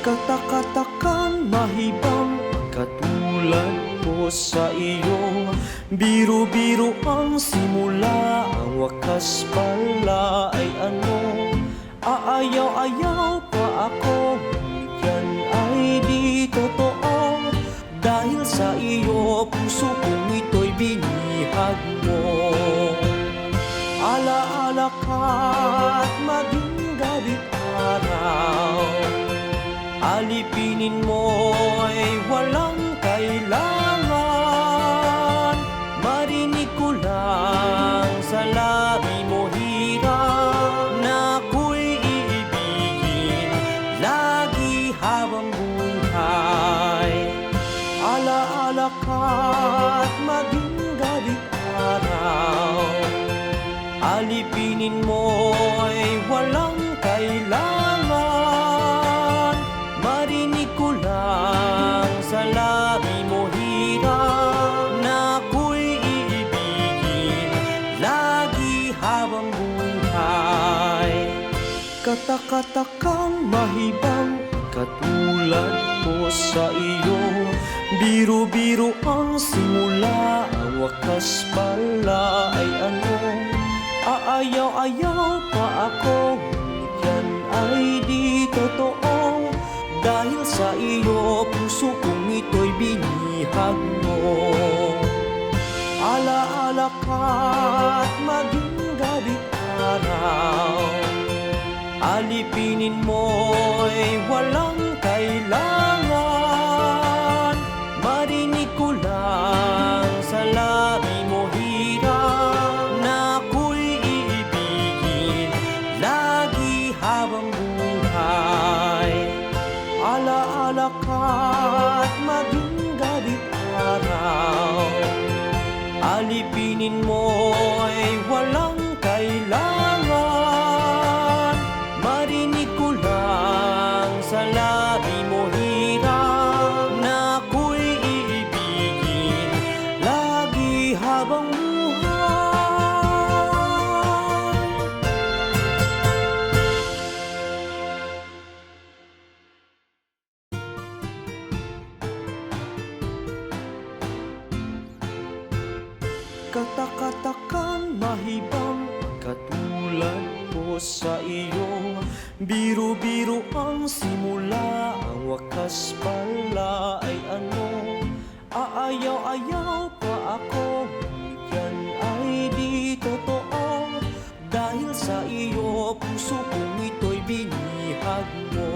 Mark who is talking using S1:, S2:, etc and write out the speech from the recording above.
S1: Katakatakang mahibang katulad ko sa iyo. Biro-biro ang simula, ang wakas pala ay ano? Aayaw-ayaw pa ako, yan ay di totoo. Dahil sa iyo, puso kong ito'y binihag mo. Alaala ka Alipinin mo ay walang kailangan. Marinig ko lang sa labi mo hirap Na ako'y iibigin. Lagi habang buhay Alaala ka at maging galit araw. Alipinin mo ay walang Katakatakang mahibang katulad ko sa iyo. Biro-biro ang simula, ang wakas pala ay ano? Aayaw-ayaw pa ako, yan ay di totoo. Dahil sa iyo, puso kong ito'y binihag mo. Alaala ka at maging Alipinin mo ay walang sa labi mo hirap Na ako'y iibigin. Lagi habang buhay. Katakatakang mahibang katulad ko sa iyo. Biro-biro ang simula, oras pala ay ano? Aayaw-ayaw pa ako. Yan ay di totoo. Dahil sa iyo puso kong ito'y binihag mo.